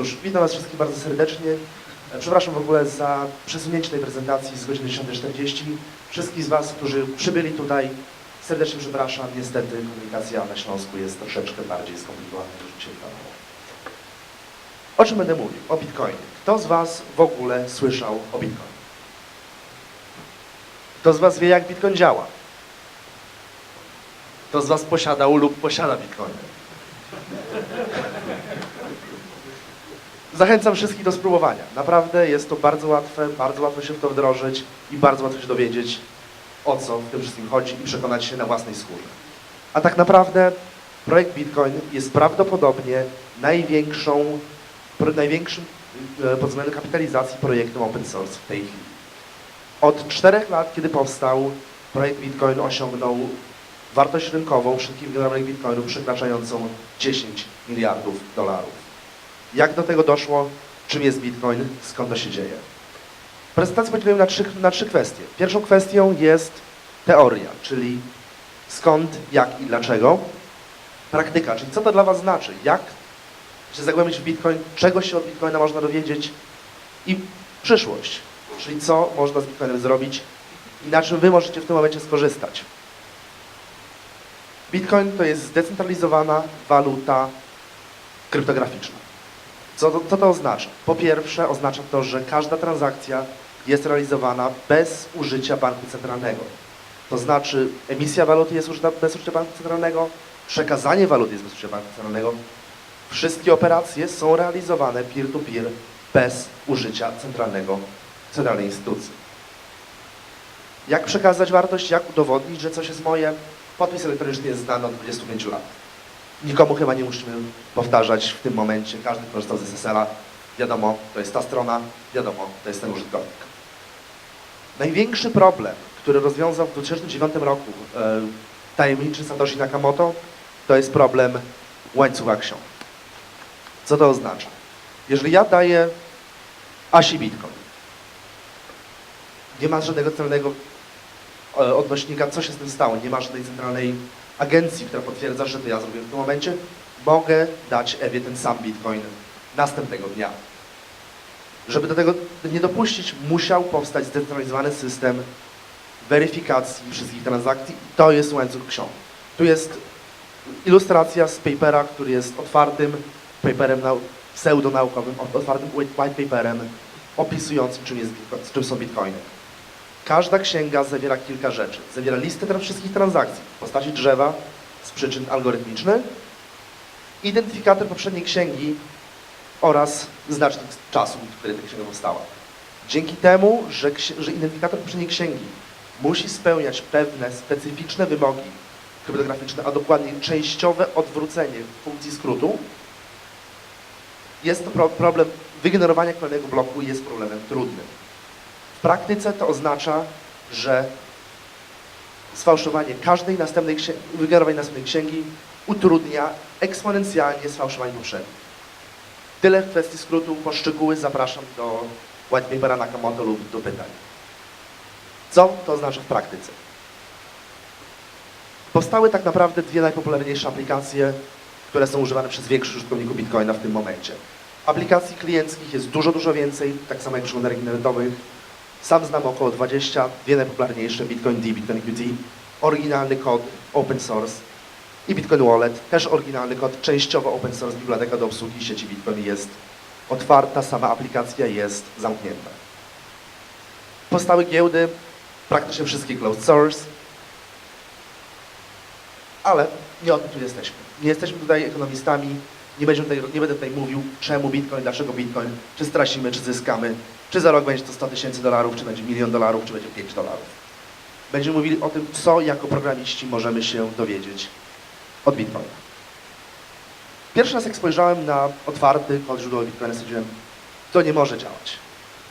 Cóż, witam Was wszystkich bardzo serdecznie. E, Przepraszam w ogóle za przesunięcie tej prezentacji z godziny 10.40. Wszystkich z Was, którzy przybyli tutaj, serdecznie przepraszam. Niestety komunikacja na Śląsku jest troszeczkę bardziej skomplikowana niż się wydawało. O czym będę mówił? O Bitcoinie. Kto z Was w ogóle słyszał o Bitcoinie? Kto z Was wie, jak Bitcoin działa? Kto z Was posiadał lub posiada Bitcoin? Zachęcam wszystkich do spróbowania. Naprawdę jest to bardzo łatwe, bardzo łatwo się w to wdrożyć i bardzo łatwo się dowiedzieć, o co w tym wszystkim chodzi i przekonać się na własnej skórze. A tak naprawdę projekt Bitcoin jest prawdopodobnie największą, największym e, pod względem kapitalizacji projektem open source w tej chwili. Od czterech lat, kiedy powstał, projekt Bitcoin osiągnął wartość rynkową wszystkich generowanych bitcoinów przekraczającą 10 miliardów dolarów. Jak do tego doszło? Czym jest Bitcoin? Skąd to się dzieje? Prezentację podzieliłem na trzy, na trzy kwestie. Pierwszą kwestią jest teoria, czyli skąd, jak i dlaczego. Praktyka, czyli co to dla Was znaczy, jak się zagłębić w Bitcoin, czego się od Bitcoina można dowiedzieć i przyszłość, czyli co można z Bitcoinem zrobić i na czym Wy możecie w tym momencie skorzystać. Bitcoin to jest zdecentralizowana waluta kryptograficzna. Co to, co to oznacza? Po pierwsze, oznacza to, że każda transakcja jest realizowana bez użycia banku centralnego. To znaczy, emisja waluty jest użyta bez użycia banku centralnego, przekazanie waluty jest bez użycia banku centralnego. Wszystkie operacje są realizowane peer-to-peer bez użycia centralnego, centralnej instytucji. Jak przekazać wartość? Jak udowodnić, że coś jest moje? Podpis elektroniczny jest znany od 25 lat. Nikomu chyba nie musimy powtarzać w tym momencie. Każdy korzystał z SSL-a. Wiadomo, to jest ta strona. Wiadomo, to jest ten użytkownik. Największy problem, który rozwiązał w 2009 roku e, tajemniczy Satoshi Nakamoto, to jest problem łańcucha ksiąg. Co to oznacza? Jeżeli ja daję Asi Bitcoin, nie ma żadnego celnego e, odnośnika, co się z tym stało. Nie ma żadnej centralnej agencji, która potwierdza, że to ja zrobiłem w tym momencie. Mogę dać Ewie ten sam bitcoin następnego dnia. Żeby do tego nie dopuścić, musiał powstać zdecentralizowany system weryfikacji wszystkich transakcji. To jest łańcuch ksiąg. Tu jest ilustracja z papera, który jest otwartym paperem nau- pseudonaukowym, otwartym white paperem opisującym, czym, jest, czym są bitcoiny. Każda księga zawiera kilka rzeczy. Zawiera listę tra- wszystkich transakcji w postaci drzewa z przyczyn identyfikator identyfikator poprzedniej księgi oraz znacznik czasu, który ta księga powstała. Dzięki temu, że, że identyfikator poprzedniej księgi musi spełniać pewne specyficzne wymogi kryptograficzne, a dokładniej częściowe odwrócenie funkcji skrótu, jest to pro problem wygenerowania kolejnego bloku jest problemem trudnym. W praktyce to oznacza, że sfałszowanie każdej następnej księgi, następnej księgi utrudnia eksponencjalnie sfałszowanie poprzednich. Tyle w kwestii skrótu. Po szczegóły zapraszam do white papera Nakamoto lub do pytań. Co to oznacza w praktyce? Powstały tak naprawdę dwie najpopularniejsze aplikacje, które są używane przez większość użytkowników Bitcoina w tym momencie. Aplikacji klienckich jest dużo, dużo więcej, tak samo jak przeglądarek internetowych. Sam znam około 20, dwie najpopularniejsze, Bitcoin D, Bitcoin QT, oryginalny kod open source i Bitcoin Wallet, też oryginalny kod, częściowo open source, biblioteka do obsługi sieci Bitcoin jest otwarta, sama aplikacja jest zamknięta. Powstały giełdy, praktycznie wszystkie closed source, ale nie o tym tu jesteśmy. Nie jesteśmy tutaj ekonomistami, nie, będziemy tutaj, nie będę tutaj mówił, czemu Bitcoin, dlaczego Bitcoin, czy stracimy, czy zyskamy, czy za rok będzie to 100 tysięcy dolarów, czy będzie milion dolarów, czy będzie 5 dolarów. Będziemy mówili o tym, co jako programiści możemy się dowiedzieć od Bitcoina. Pierwszy raz jak spojrzałem na otwarty kod źródłowy Bitcoina, stwierdziłem, to nie może działać.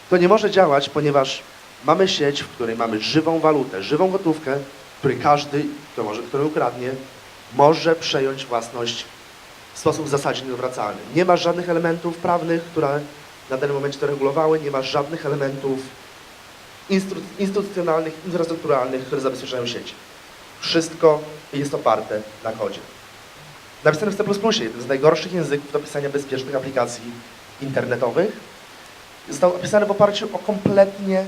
To nie może działać, ponieważ mamy sieć, w której mamy żywą walutę, żywą gotówkę, której każdy, kto może, który ukradnie, może przejąć własność w sposób w zasadzie nieodwracalny. Nie ma żadnych elementów prawnych, które na danym momencie to regulowały, nie ma żadnych elementów instytucjonalnych, infrastrukturalnych, które zabezpieczają sieć. Wszystko jest oparte na kodzie. Napisane w C++, jednym z najgorszych języków do pisania bezpiecznych aplikacji internetowych został opisany w oparciu o kompletnie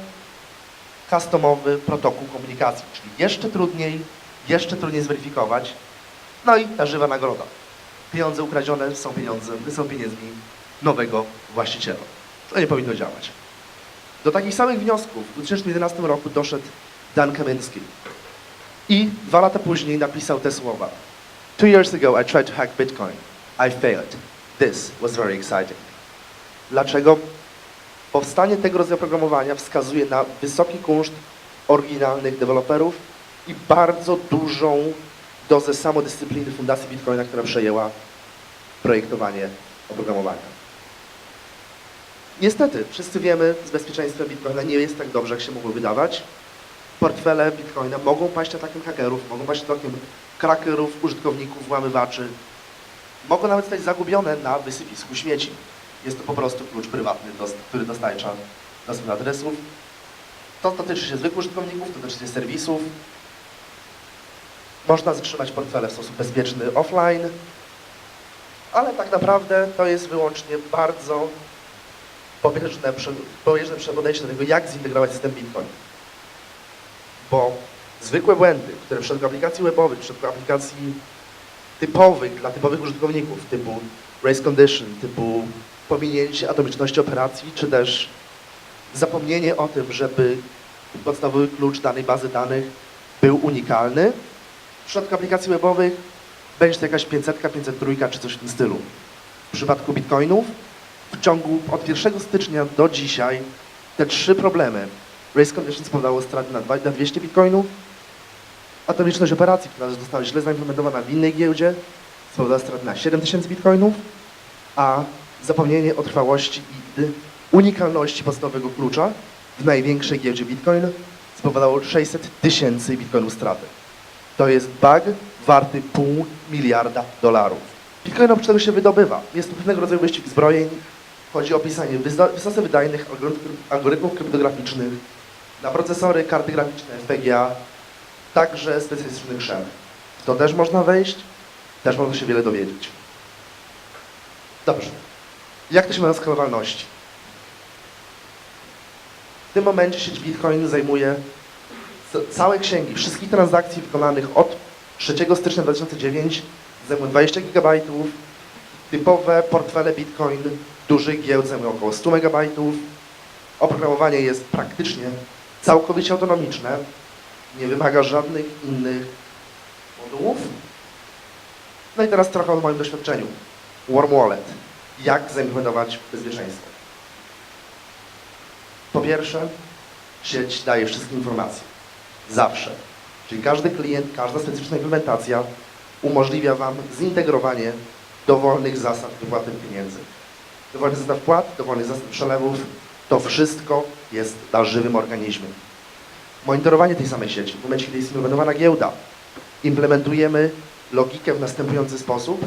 customowy protokół komunikacji, czyli jeszcze trudniej, jeszcze trudniej zweryfikować. No i ta żywa nagroda. Pieniądze ukradzione są pieniądzem, są pieniędzmi nowego właściciela. To nie powinno działać. Do takich samych wniosków w 2011 roku doszedł Dan Kamiński. I dwa lata później napisał te słowa. Two years ago I tried to hack Bitcoin. I failed. This was very exciting. Dlaczego? Powstanie tego rodzaju programowania wskazuje na wysoki kunszt oryginalnych deweloperów i bardzo dużą dozę samodyscypliny Fundacji Bitcoina, która przejęła projektowanie oprogramowania. Niestety, wszyscy wiemy, z bezpieczeństwem Bitcoina nie jest tak dobrze, jak się mogło wydawać. Portfele Bitcoina mogą paść atakiem hakerów, mogą paść atakiem krakerów, użytkowników, włamywaczy. Mogą nawet stać zagubione na wysypisku śmieci. Jest to po prostu klucz prywatny, który dostarcza do adresów. To dotyczy się zwykłych użytkowników, to dotyczy się serwisów. Można zatrzymać portfele w sposób bezpieczny offline, ale tak naprawdę to jest wyłącznie bardzo pobieżne, pobieżne podejście do tego, jak zintegrować system Bitcoin. Bo zwykłe błędy, które w przypadku aplikacji webowych, w przypadku aplikacji typowych dla typowych użytkowników, typu race condition, typu pominięcie atomiczności operacji, czy też zapomnienie o tym, żeby podstawowy klucz danej bazy danych był unikalny. W przypadku aplikacji webowych będzie to jakaś 500, 503 czy coś w tym stylu. W przypadku bitcoinów w ciągu od 1 stycznia do dzisiaj te trzy problemy Race Condition spowodowało straty na, dwa- na 200 bitcoinów, atomiczność operacji, która została źle zaimplementowana w innej giełdzie, spowodowała straty na 7000 bitcoinów, a zapomnienie o trwałości i unikalności podstawowego klucza w największej giełdzie Bitcoin spowodowało 600 tysięcy bitcoinów straty. To jest bug warty pół miliarda dolarów. Bitcoin oprócz tego się wydobywa. Jest to pewnego rodzaju wyścig zbrojeń. Chodzi o opisanie wyso- wysoce wydajnych algorytm- algorytmów kryptograficznych na procesory, karty graficzne, FPGA, także specjalistycznych krzem. W to też można wejść, też można się wiele dowiedzieć. Dobrze. Jak to się ma na skalowalności? W tym momencie sieć Bitcoin zajmuje całe księgi wszystkich transakcji wykonanych od 3 stycznia 2009 zajmują 20 GB, typowe portfele Bitcoin dużych giełd zajmują około 100 MB. Oprogramowanie jest praktycznie całkowicie autonomiczne, nie wymaga żadnych innych modułów. No i teraz trochę o moim doświadczeniu. Warm Wallet. Jak zaimplementować bezpieczeństwo? Po pierwsze, sieć daje wszystkie informacje. Zawsze. Czyli każdy klient, każda specyficzna implementacja umożliwia Wam zintegrowanie dowolnych zasad wypłaty pieniędzy. Dowolnych zasad wpłat, dowolnych zasad przelewów, to wszystko jest na żywym organizmie. Monitorowanie tej samej sieci. W momencie, kiedy jest implementowana giełda, implementujemy logikę w następujący sposób,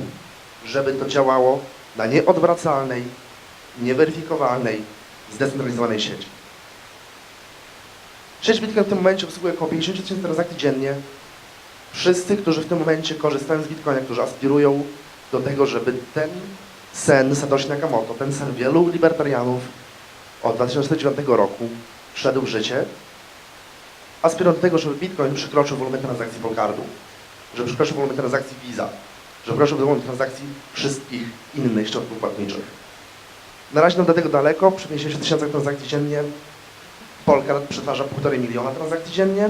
żeby to działało na nieodwracalnej, nieweryfikowalnej, zdecentralizowanej sieci. Sieć Bitcoin w tym momencie obsługuje około 50 tysięcy transakcji dziennie. Wszyscy, którzy w tym momencie korzystają z Bitcoina, którzy aspirują do tego, żeby ten sen Satoshi Nakamoto, ten sen wielu libertarianów od 2009 roku wszedł w życie, aspirują do tego, żeby Bitcoin przekroczył wolumen transakcji Polkardu, żeby przekroczył wolumen transakcji Visa, żeby przekroczył wolumen transakcji wszystkich innych środków płatniczych. Na razie nam do tego daleko, przy 50 tysiącach transakcji dziennie Polkart przetwarza 1,5 miliona transakcji dziennie,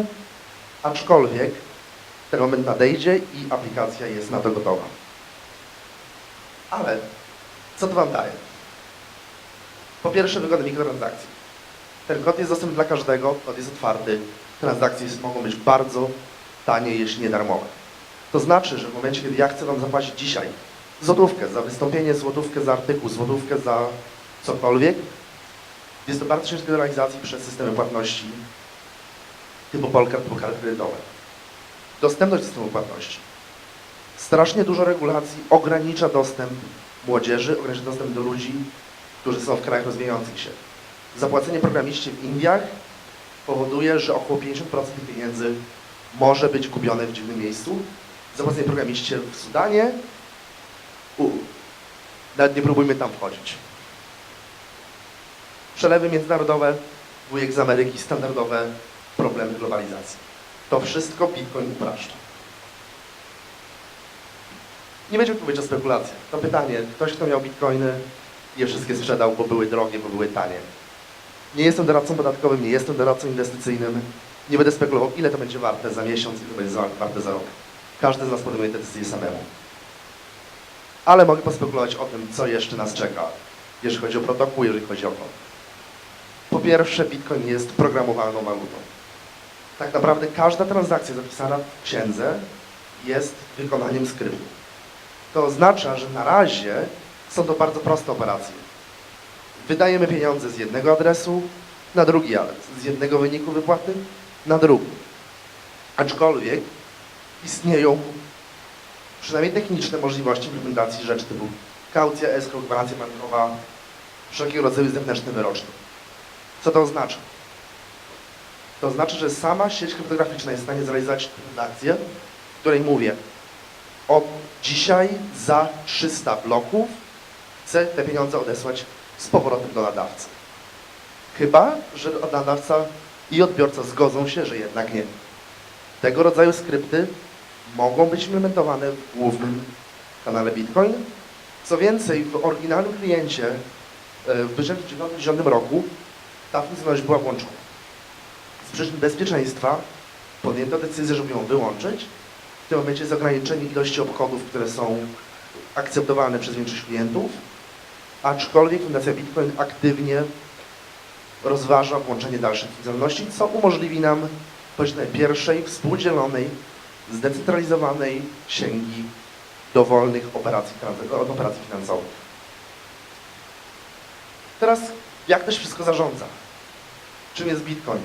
aczkolwiek ten moment nadejdzie i aplikacja jest na to gotowa. Ale co to Wam daje? Po pierwsze wygodę mikrotransakcji. Ten kod jest dostępny dla każdego, kod jest otwarty, transakcje mogą być bardzo tanie, jeśli nie darmowe. To znaczy, że w momencie, kiedy ja chcę Wam zapłacić dzisiaj złotówkę za wystąpienie, złotówkę za artykuł, złotówkę za cokolwiek, jest to bardzo ciężkie do realizacji przez systemy płatności typu Polkart lub karty kredytowe. Dostępność systemu płatności. Strasznie dużo regulacji ogranicza dostęp młodzieży, ogranicza dostęp do ludzi, którzy są w krajach rozwijających się. Zapłacenie programiście w Indiach powoduje, że około 50% tych pieniędzy może być gubione w dziwnym miejscu. Zapłacenie programiście w Sudanie, u, nawet nie próbujmy tam wchodzić. Przelewy międzynarodowe, wujek z Ameryki, standardowe problemy globalizacji. To wszystko Bitcoin upraszcza. Nie będziemy tu mówić o spekulacjach. To pytanie, ktoś kto miał bitcoiny, je wszystkie sprzedał, bo były drogie, bo były tanie. Nie jestem doradcą podatkowym, nie jestem doradcą inwestycyjnym. Nie będę spekulował, ile to będzie warte za miesiąc, ile to będzie warte za rok. Każdy z nas podejmuje te decyzje samemu. Ale mogę pospekulować o tym, co jeszcze nas czeka, jeżeli chodzi o protokół, jeżeli chodzi o to. Po pierwsze, Bitcoin jest programowalną walutą. Tak naprawdę każda transakcja zapisana w księdze jest wykonaniem skryptu. To oznacza, że na razie są to bardzo proste operacje. Wydajemy pieniądze z jednego adresu na drugi adres, z jednego wyniku wypłaty na drugi. Aczkolwiek istnieją przynajmniej techniczne możliwości implementacji rzeczy typu kaucja, escrow, gwarancja bankowa, wszelkiego rodzaju zewnętrzne wyroczne. Co to oznacza? To znaczy, że sama sieć kryptograficzna jest w stanie zrealizować transakcję, w której mówię, od dzisiaj za 300 bloków chcę te pieniądze odesłać z powrotem do nadawcy. Chyba, że nadawca i odbiorca zgodzą się, że jednak nie. Tego rodzaju skrypty mogą być implementowane w głównym kanale Bitcoin. Co więcej, w oryginalnym kliencie e, w 2009 roku ta funkcjonalność była włączona. Z przyczyn bezpieczeństwa podjęto decyzję, żeby ją wyłączyć. W tym momencie jest ograniczenie ilości obchodów, które są akceptowane przez większość klientów, aczkolwiek Fundacja Bitcoin aktywnie rozważa włączenie dalszych funkcjonalności, co umożliwi nam posiadanie pierwszej współdzielonej, zdecentralizowanej księgi dowolnych operacji, operacji finansowych. Teraz, jak to się wszystko zarządza? Czym jest Bitcoin?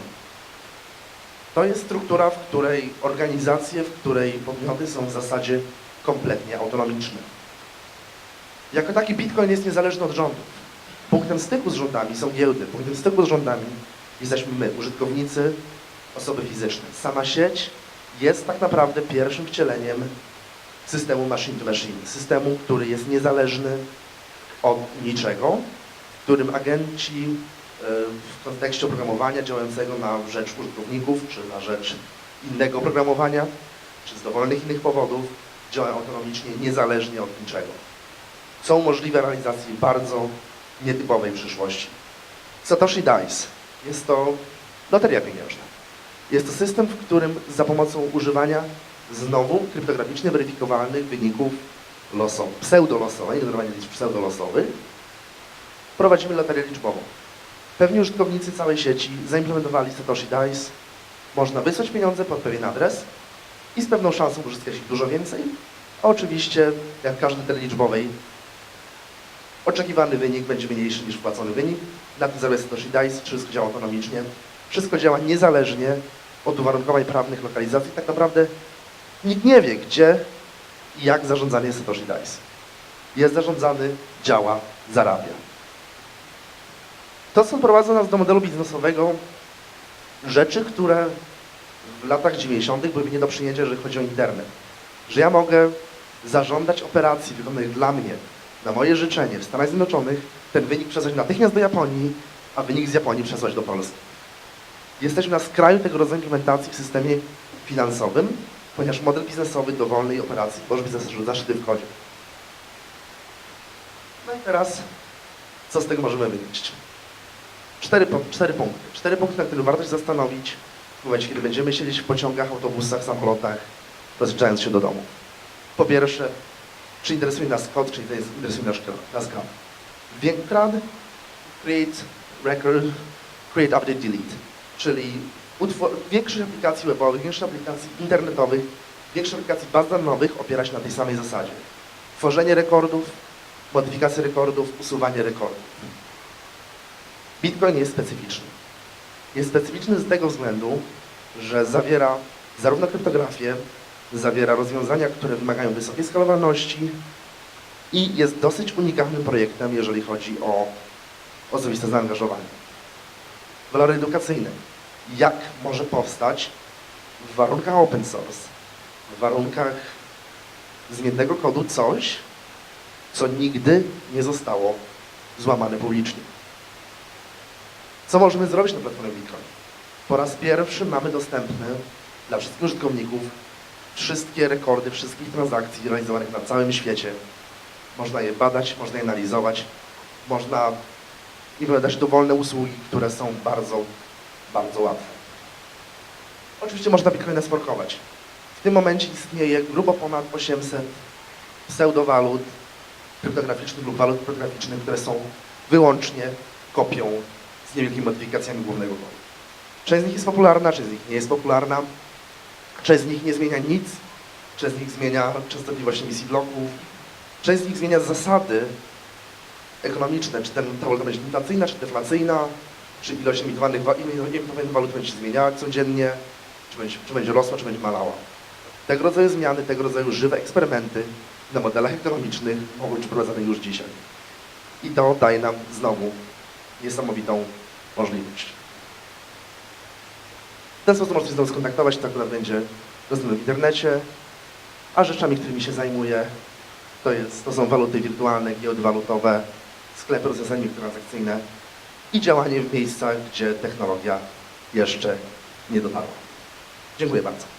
To jest struktura, w której organizacje, w której podmioty są w zasadzie kompletnie autonomiczne. Jako taki Bitcoin jest niezależny od rządów. Punktem styku z rządami są giełdy. Punktem styku z rządami jesteśmy my, użytkownicy, osoby fizyczne. Sama sieć jest tak naprawdę pierwszym wcieleniem systemu machine to machine. Systemu, który jest niezależny od niczego, w którym agenci w kontekście oprogramowania działającego na rzecz użytkowników, czy na rzecz innego oprogramowania, czy z dowolnych innych powodów, działają autonomicznie, niezależnie od niczego. Są możliwe realizacje bardzo nietypowej przyszłości. Satoshi Dice jest to loteria pieniężna. Jest to system, w którym za pomocą używania znowu kryptograficznie weryfikowalnych wyników losowych, pseudolosowych, nie normalnie liczb pseudolosowych, prowadzimy loterię liczbową. Pewni użytkownicy całej sieci zaimplementowali Satoshi Dice. Można wysłać pieniądze pod pewien adres i z pewną szansą uzyskać ich dużo więcej. A oczywiście, jak w każdej teorii liczbowej, oczekiwany wynik będzie mniejszy niż wpłacony wynik. Na tym zarabia Satoshi Dice, wszystko działa autonomicznie, wszystko działa niezależnie od uwarunkowań prawnych lokalizacji. Tak naprawdę nikt nie wie, gdzie i jak zarządzany jest Satoshi Dice. Jest zarządzany, działa, zarabia. To, co prowadzi nas do modelu biznesowego, rzeczy, które w latach 90. były nie do przyjęcia, jeżeli chodzi o internet. Że ja mogę zażądać operacji wykonanych dla mnie, na moje życzenie w Stanach Zjednoczonych, ten wynik przesłać natychmiast do Japonii, a wynik z Japonii przesłać do Polski. Jesteśmy na skraju tego rodzaju implementacji w systemie finansowym, ponieważ model biznesowy dowolnej operacji może być zas- zaszyty w kodzie. No i teraz, co z tego możemy wynieść? Cztery, cztery punkty. Cztery punkty, na które warto się zastanowić w momencie, kiedy będziemy siedzieć w pociągach, autobusach, samolotach, rozjeżdżając się do domu. Po pierwsze, czy interesuje nas kod, czy interesuje nas, nas kod. Więkrad, create, record, create, update, delete. Czyli większość aplikacji webowych, większość aplikacji internetowych, większość aplikacji baz danych opiera się na tej samej zasadzie. Tworzenie rekordów, modyfikacja rekordów, usuwanie rekordów. Bitcoin jest specyficzny. Jest specyficzny z tego względu, że zawiera zarówno kryptografię, zawiera rozwiązania, które wymagają wysokiej skalowalności i jest dosyć unikalnym projektem, jeżeli chodzi o osobiste zaangażowanie. Walory edukacyjne. Jak może powstać w warunkach open source, w warunkach zmiennego kodu coś, co nigdy nie zostało złamane publicznie. Co możemy zrobić na platformie Bitcoin? Po raz pierwszy mamy dostępne dla wszystkich użytkowników wszystkie rekordy wszystkich transakcji realizowanych na całym świecie. Można je badać, można je analizować, można i wybrać dowolne usługi, które są bardzo, bardzo łatwe. Oczywiście można Bitcoina sforkować. W tym momencie istnieje grubo ponad 800 pseudowalut kryptograficznych lub walut kryptograficznych, które są wyłącznie kopią z niewielkimi modyfikacjami głównego kodu. Część z nich jest popularna, część z nich nie jest popularna, część z nich nie zmienia nic, część z nich zmienia częstotliwość emisji bloków, część z nich zmienia zasady ekonomiczne, czy ten, ta waluta będzie inflacyjna, czy deflacyjna, czy ilość emitowanych, wa- emitowanych walut będzie się zmieniała codziennie, czy będzie, czy będzie rosła, czy będzie malała. Tego rodzaju zmiany, tego rodzaju żywe eksperymenty na modelach ekonomicznych mogą być prowadzone już dzisiaj. I to daje nam znowu niesamowitą możliwość. W ten sposób można się znowu skontaktować, to akurat będzie dostępne w internecie, a rzeczami, którymi się zajmuję, to, jest, to są waluty wirtualne, giełdy walutowe, sklepy rozwiązania transakcyjne i działanie w miejscach, gdzie technologia jeszcze nie dotarła. Dziękuję bardzo.